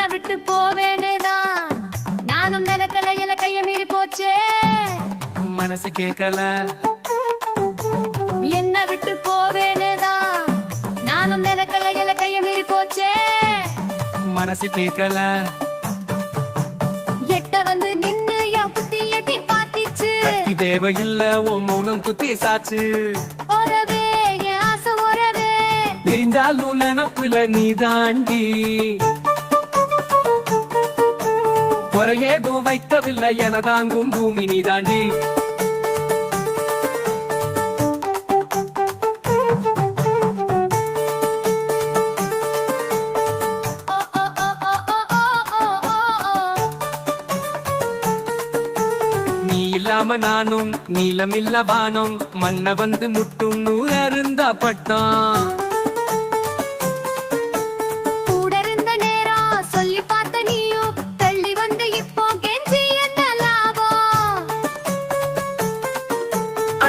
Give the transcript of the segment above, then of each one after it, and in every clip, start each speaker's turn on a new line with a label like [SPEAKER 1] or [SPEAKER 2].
[SPEAKER 1] உன்னை விட்டு போவேனேதான் நானும் நிலக்கல இல கைய மீறி போச்சே. மனசு கேட்கல.
[SPEAKER 2] என்ன விட்டு போவேனேதான் நானும் நிலக்கல இல கைய மீறி போச்சே.
[SPEAKER 1] மனசு கேட்கல.
[SPEAKER 2] எட்ட வந்து நின்னு என் புத்தி எட்டி பாத்திச்சு
[SPEAKER 1] தேவையில்ல உன் மௌனம் குத்தி சாச்சு.
[SPEAKER 2] ஒரவே
[SPEAKER 1] குறையேதோ வைக்கவில்லை என தாங்கும் பூமி நீ தாண்டி இல்லாம நானும் நீளமில்ல வானம் மண்ண வந்து முட்டும் நூறு அருந்தா
[SPEAKER 2] பட்டான்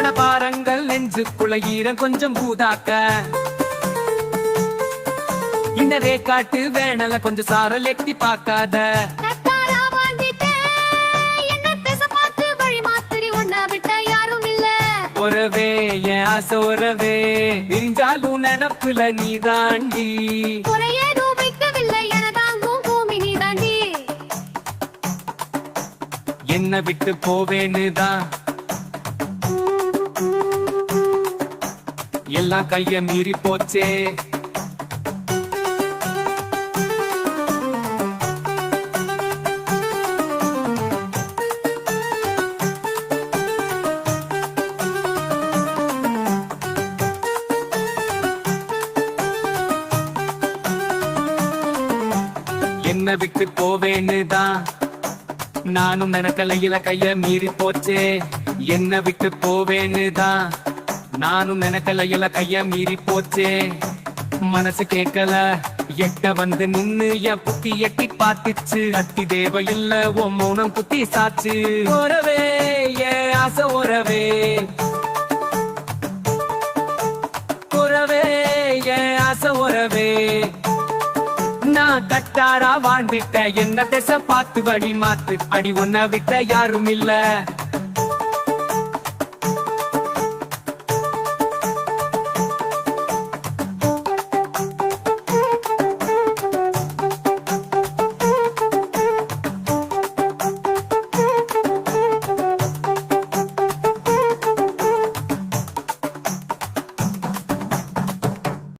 [SPEAKER 2] வாழ
[SPEAKER 1] பாருங்கள் நெஞ்சு ஈரம் கொஞ்சம் பூதாக்க இன்னரே காட்டு வேணல கொஞ்சம் சாரல் எட்டி பார்க்காத. உறவே என் ஆசை உறவே விரிஞ்சாலும் நினப்புல நீ தாண்டி என்ன விட்டு போவேன்னு தான் எல்லாம் கைய மீறி போச்சே. என்ன விட்டு போவேன்னு தான் நானும் நினைக்கலையில கைய மீறி போச்சே. என்ன விட்டு போவேன்னு தான் நானும் நினைக்கலையில கைய மீறி போச்சே. மனசு கேட்கல எட்ட வந்து நின்னு என் புத்தி எட்டி பாத்துச்சு அத்தி தேவையில்ல உன் மௌனம் குத்தி சாச்சு. ஓரவே ஏ ஆசை ஓரவே. ஒரவே என் ஆசை ஒரவே நான் கட்டாரா வாழ்ந்துட்ட என்ன திசை பார்த்து வழி மாத்து. அடி ஒன்ன விட்ட யாரும் இல்ல.